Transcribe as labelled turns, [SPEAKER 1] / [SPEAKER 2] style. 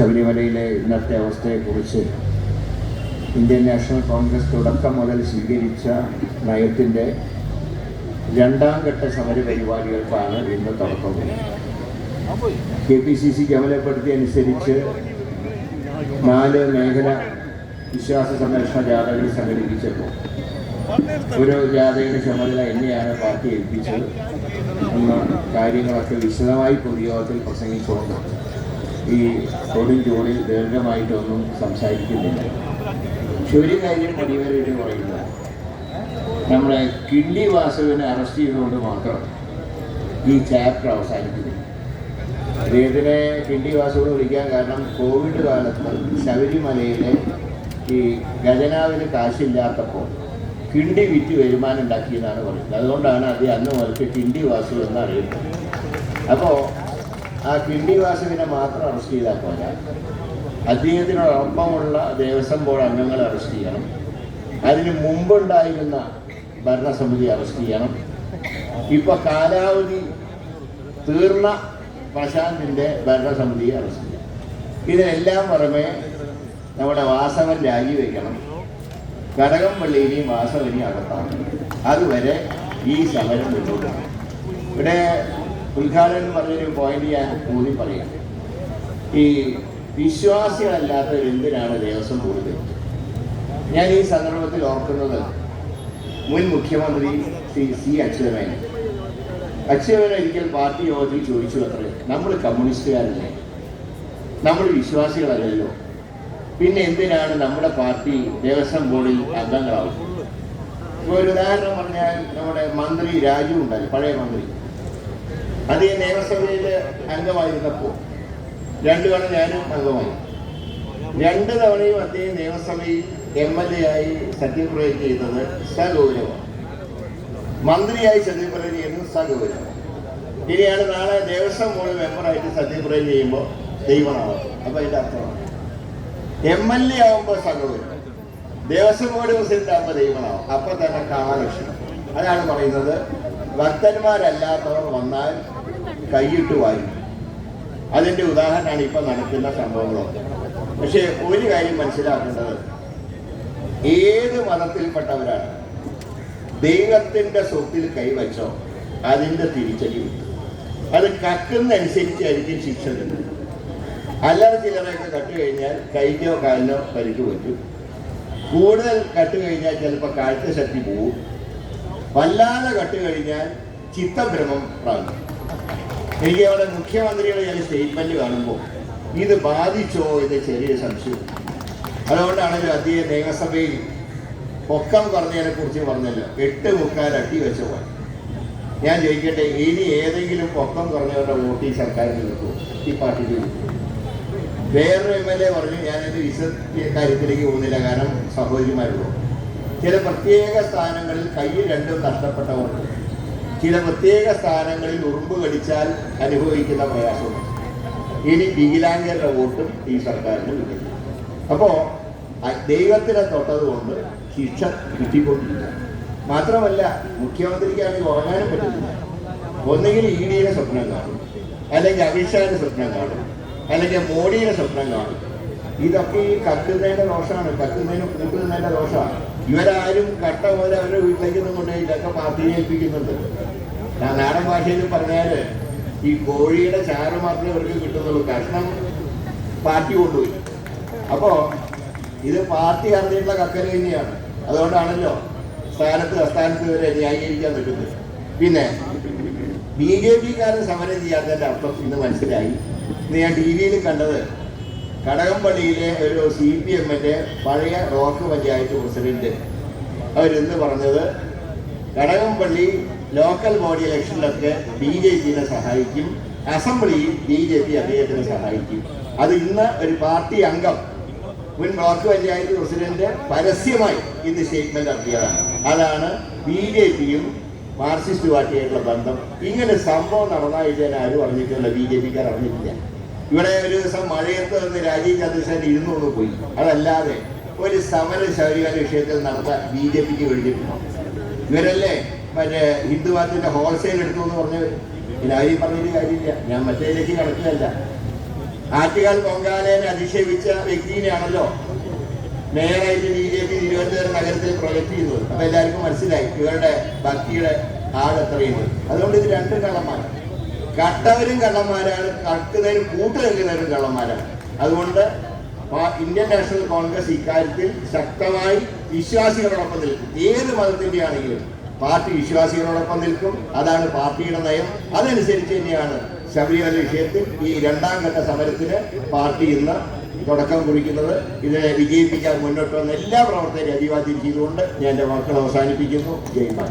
[SPEAKER 1] ശബരിമലയിലെ ഇന്നത്തെ അവസ്ഥയെക്കുറിച്ച് ഇന്ത്യൻ നാഷണൽ കോൺഗ്രസ് തുടക്കം മുതൽ സ്വീകരിച്ച നയത്തിന്റെ രണ്ടാം ഘട്ട സമര പരിപാടികൾക്കാണ് ഇന്ന് തുടക്കം. കെ പി സി സി അമലപ്പെടുത്തിയ അനുസരിച്ച് നാല് മേഖല വിശ്വാസ സംരക്ഷണ ജാഥകൾ സംഘടിപ്പിച്ചപ്പോൾ ഒരു ജാഥയുടെ ചുമതല എന്നെയാണ് പാർട്ടി ഏൽപ്പിച്ചത് എന്ന കാര്യങ്ങളൊക്കെ വിശദമായി പൊതുയോഗത്തിൽ പ്രസംഗിച്ചുകൊണ്ട് ഈ ചോദ്യം ചൂടിൽ ദീർഘമായിട്ടൊന്നും സംസാരിക്കുന്നില്ല. ഒരു കാര്യം അടിവരയിട്ട് പറയുന്നത് നമ്മളെ കിണ്ടി വാസുവിനെ അറസ്റ്റ് ചെയ്തുകൊണ്ട് മാത്രം ഈ ചാപ്റ്റർ അവസാനിക്കുന്നു. അദ്ദേഹത്തിനെ കിണ്ടി വാസുവിനെ വിളിക്കാൻ കാരണം കോവിഡ് കാലത്ത് ശബരിമലയിലെ ഈ ഖജനാവിന് കാശില്ലാത്തപ്പോൾ കിണ്ടി വിറ്റ് വരുമാനം ഉണ്ടാക്കിയെന്നാണ് പറയുന്നത്. അതുകൊണ്ടാണ് അത് അന്ന് മുതൽക്ക് കിണ്ടി വാസു എന്ന് അറിയുന്നത് അപ്പോൾ ആ കിണ്ടി വാസുവിനെ മാത്രം അറസ്റ്റ് ചെയ്താൽ പോരാ. അദ്ദേഹത്തിനോടൊപ്പമുള്ള ദേവസ്വം ബോർഡ് അംഗങ്ങളെ അറസ്റ്റ് ചെയ്യണം. അതിന് മുമ്പുണ്ടായിരുന്ന ഭരണസമിതി അറസ്റ്റ് ചെയ്യണം. ഇപ്പൊ കാലാവധി തീർന്ന പ്രശാന്തിന്റെ ഭരണസമിതിയെ അറസ്റ്റ് ചെയ്യണം. ഇതിനെല്ലാം പുറമെ നമ്മുടെ വാസവൻ രാജിവെക്കണം. കടകംപള്ളിയിലെയും വാസവനെയും അകത്താണ് അതുവരെ ഈ സമരം മുന്നോട്ട് ഇവിടെ ഉദ്ഘാടനം പറഞ്ഞൊരു പോയിന്റ് ഞാൻ കൂടി പറയാം. ഈ വിശ്വാസികളല്ലാത്തവർ എന്തിനാണ് ദേവസ്വം കൂടുതൽ ഞാൻ ഈ സന്ദർഭത്തിൽ ഓർക്കുന്നത് മുൻ മുഖ്യമന്ത്രി ശ്രീ സി അച്യുതമേനൻ. അച്യുതമേനൻ ഒരിക്കൽ പാർട്ടി യോഗത്തിൽ ചോദിച്ചു അത്രേ നമ്മൾ കമ്മ്യൂണിസ്റ്റുകാരല്ലേ? നമ്മൾ വിശ്വാസികളല്ലല്ലോ? പിന്നെ എന്തിനാണ് നമ്മുടെ പാർട്ടി ദേവസ്വം ബോർഡിൽ അംഗങ്ങളാവുന്നത്? ഇപ്പോൾ ഒരു ഉദാഹരണം പറഞ്ഞാൽ നമ്മുടെ മന്ത്രി രാജു ഉണ്ടല്ലോ പഴയ മന്ത്രി. അത് ഈ നിയമസഭയിലെ അംഗമായിരുന്നപ്പോൾ രണ്ടു തവണ ഞാനും അംഗമായി. രണ്ട് തവണയും അദ്ദേഹം നിയമസഭയിൽ എം എൽ എ ആയി സത്യപ്രതിജ്ഞ ചെയ്തത് സഗൗരവമാണ് മന്ത്രിയായി സത്യപ്രതിജ്ഞ ചെയ്യുന്നത് സഗൗരവം. ഇനിയാണ് നാളെ ദേവസ്വം ബോർഡ് മെമ്പറായിട്ട് സത്യപ്രതിജ്ഞ ചെയ്യുമ്പോൾ ദൈവനാമം അപ്പൊ അതിന്റെ അർത്ഥമാണ് എം എൽ എ ആവുമ്പോൾ സഗൗരവം. ദേവസ്വം ബോർഡ് പ്രസിഡന്റ് ആകുമ്പോൾ ദൈവനാവും അപ്പൊ തന്നെ കാലക്ഷണം അതാണ് പറയുന്നത്. ഭക്തന്മാരല്ലാത്തവർ വന്നാൽ കൈയിട്ട് വായി അതിന്റെ ഉദാഹരണമാണ് ഇപ്പോൾ നടക്കുന്ന സംഭവങ്ങളൊക്കെ. പക്ഷേ ഒരു കാര്യം മനസ്സിലാക്കേണ്ടത്. ഏത് മതത്തിൽപ്പെട്ടവരാണ് ദൈവത്തിന്റെ സ്വത്തിൽ കൈവച്ചോ അതിന്റെ തിരിച്ചടി അത് കക്കുന്നനുസരിച്ചായിരിക്കും ശിക്ഷ കിട്ടുന്നത്. അല്ലാതെ ചിലരൊക്കെ കട്ട് കഴിഞ്ഞാൽ കൈക്കോ കാലിനോ പരിക്ക് പറ്റും. കൂടുതൽ കട്ട് കഴിഞ്ഞാൽ ചിലപ്പോൾ കാഴ്ച ശക്തി പോവും. വല്ലാതെ കട്ട് കഴിഞ്ഞാൽ ചിത്തഭ്രമം പ്രാപിക്കും. എനിക്ക് മുഖ്യമന്ത്രിയുടെ ഞാൻ സ്റ്റേറ്റ്മെന്റ് കാണുമ്പോൾ ഇത് ബാധിച്ചോ എന്ന് ചെറിയ സംശയം. അതുകൊണ്ടാണല്ലോ അദ്ദേഹം നിയമസഭയിൽ പൊക്കം പറഞ്ഞതിനെ കുറിച്ച് പറഞ്ഞല്ലോ. എട്ട് മുക്കാൽ അട്ടി വെച്ച പോലെ ഞാൻ ചോദിക്കട്ടെ ഇനി ഏതെങ്കിലും പൊക്കം കുറഞ്ഞവരുടെ വോട്ട് ഈ സർക്കാരിന് കിട്ടുമോ? ഈ പാർട്ടിക്ക് കിട്ടുമോ? വേറൊരു എം എൽ എ പറഞ്ഞു ഞാനത് വിശദ കാര്യത്തിലേക്ക് പോകുന്നില്ല കാരണം സഹോദരിമാരുള്ളൂ. ചില പ്രത്യേക സ്ഥാനങ്ങളിൽ കയ്യിൽ രണ്ടും നഷ്ടപ്പെട്ടവർക്ക് ചില പ്രത്യേക സ്ഥാനങ്ങളിൽ ഉറുമ്പ് കടിച്ചാൽ അനുഭവിക്കുന്ന പ്രയാസം. ഇനി വികലാംഗരുടെ വോട്ടും ഈ സർക്കാരിന് കിട്ടും അപ്പോൾ ദൈവത്തിനെ തൊട്ടതുകൊണ്ട് ശിക്ഷ കിട്ടിക്കൊണ്ടിരിക്കുക മാത്രമല്ല മുഖ്യമന്ത്രിക്കാണെങ്കിൽ ഉറങ്ങാനും പറ്റുന്നില്ല ഒന്നുകിൽ ഇ ഡിയുടെ സ്വപ്നം കാണും അല്ലെങ്കിൽ അമിത്ഷാന്റെ സ്വപ്നം കാണും അല്ലെങ്കിൽ മോഡിയുടെ സ്വപ്നം കാണും. ഇതൊക്കെ ഈ കത്തുന്നതിന്റെ ദോഷമാണ്. കത്തുന്നതിന് കൂട്ടുന്നതിന്റെ ദോഷമാണ്. ഇവരാരും കട്ട പോലെ അവരുടെ വീട്ടിലേക്കൊന്നും കൊണ്ടുപോയി ഇതൊക്കെ പാർട്ടിയെ ഏൽപ്പിക്കുന്നുണ്ട് ഞാൻ നാടൻ ഭാഷയിൽ പറഞ്ഞാൽ ഈ കോഴിയുടെ ചാര മാത്രമേ അവർക്ക് കിട്ടുന്നുള്ളൂ. കഷ്ണം പാർട്ടി കൊണ്ടുപോയി. അപ്പോ ഇത് പാർട്ടി അറിഞ്ഞിട്ടുള്ള കക്കൽ തന്നെയാണ്. അതുകൊണ്ടാണല്ലോ സ്ഥാനത്ത് അസ്ഥാനത്ത് വരെ ന്യായീകരിക്കാൻ പറ്റുന്നത് പിന്നെ ബി ജെ പിക്കാരൻ സമരം ചെയ്യാത്തതിന്റെ അർത്ഥം ഇന്ന് മനസ്സിലായി. ഇന്ന് ഞാൻ ടി വിയിൽ കണ്ടത് കടകംപള്ളിയിലെ ഒരു സി പി എമ്മിന്റെ പഴയ റോക്ക് പഞ്ചായത്ത് പ്രസിഡന്റ് അവരിന്ന് പറഞ്ഞത് കടകംപള്ളി ലോക്കൽ ബോഡി ഇലക്ഷനിലൊക്കെ ബി ജെ പിനെ സഹായിക്കും അസംബ്ലിയിൽ ബി ജെ പി അദ്ദേഹത്തിനെ സഹായിക്കും. അത് ഇന്ന് ഒരു പാർട്ടി അംഗം മുൻ ബ്ലോക്ക് പഞ്ചായത്ത് പ്രസിഡന്റ് പരസ്യമായി ഇന്ന് സ്റ്റേറ്റ്മെന്റ് നടത്തിയതാണ്. അതാണ് ബി ജെ പിയും മാർക്സിസ്റ്റ് പാർട്ടിയായിട്ടുള്ള ബന്ധം. ഇങ്ങനെ സംഭവം നടന്നായിട്ട് ഞാൻ ആരും അറിഞ്ഞിട്ടില്ല ബി ജെ പിക്കാർ അറിഞ്ഞിട്ടില്ല. ഇവിടെ ഒരു ദിവസം മഴയത്ത് നിന്ന് രാജീവ് ചന്ദ്രശേഖരൻ ഇരുന്നു ഒന്ന് പോയി. അതല്ലാതെ ഒരു സമര ശബരിമല വിഷയത്തിൽ നടത്താൻ ബി ജെ പിക്ക് കഴിഞ്ഞിട്ടുണ്ടോ ഇവരല്ലേ മറ്റേ ഹിന്ദുവാദത്തിന്റെ ഹോൾസെയിൽ എടുത്തു എന്ന് പറഞ്ഞവർ പിന്നെ ആരെയും പറഞ്ഞിട്ട് കാര്യമില്ല. ഞാൻ മറ്റേതിലേക്ക് കടക്കുകയല്ല. ആറ്റുകാൽ പൊങ്കാലയെ അധിക്ഷേപിച്ച വ്യക്തിനെയാണല്ലോ മേയറായിട്ട് ബി ജെ പി തിരുവനന്തപുരം നഗരത്തിൽ പ്രൊജക്ട് ചെയ്തത്. അപ്പൊ എല്ലാവർക്കും മനസ്സിലായി ഇവരുടെ ഭക്തിയുടെ ആട് എത്രയുണ്ട്. അതുകൊണ്ട് ഇത് രണ്ടും കള്ളന്മാരാണ് കട്ടവരും കള്ളന്മാരാണ് കടക്കുന്നതിനും കൂട്ടു നിൽക്കുന്നവരും കള്ളന്മാരാണ്. അതുകൊണ്ട് ഇന്ത്യൻ നാഷണൽ കോൺഗ്രസ് ഇക്കാര്യത്തിൽ ശക്തമായി വിശ്വാസികളോടൊപ്പം നിൽക്കും. ഏത് മതത്തിന്റെ ആണെങ്കിലും പാർട്ടി വിശ്വാസികളോടൊപ്പം നിൽക്കും. അതാണ് പാർട്ടിയുടെ നയം. അതനുസരിച്ച് തന്നെയാണ് ശബരിമല വിഷയത്തിൽ ഈ രണ്ടാം ഘട്ട സമരത്തിന് പാർട്ടി ഇന്ന് തുടക്കം കുറിക്കുന്നത്. ഇതിനെ വിജയിപ്പിക്കാൻ മുന്നോട്ട് വന്ന എല്ലാ പ്രവർത്തകരെയും അഭിവാദ്യം ചെയ്തുകൊണ്ട് ഞാൻ എന്റെ വാക്കുകൾ അവസാനിപ്പിക്കുന്നു. ജയ് മാൻ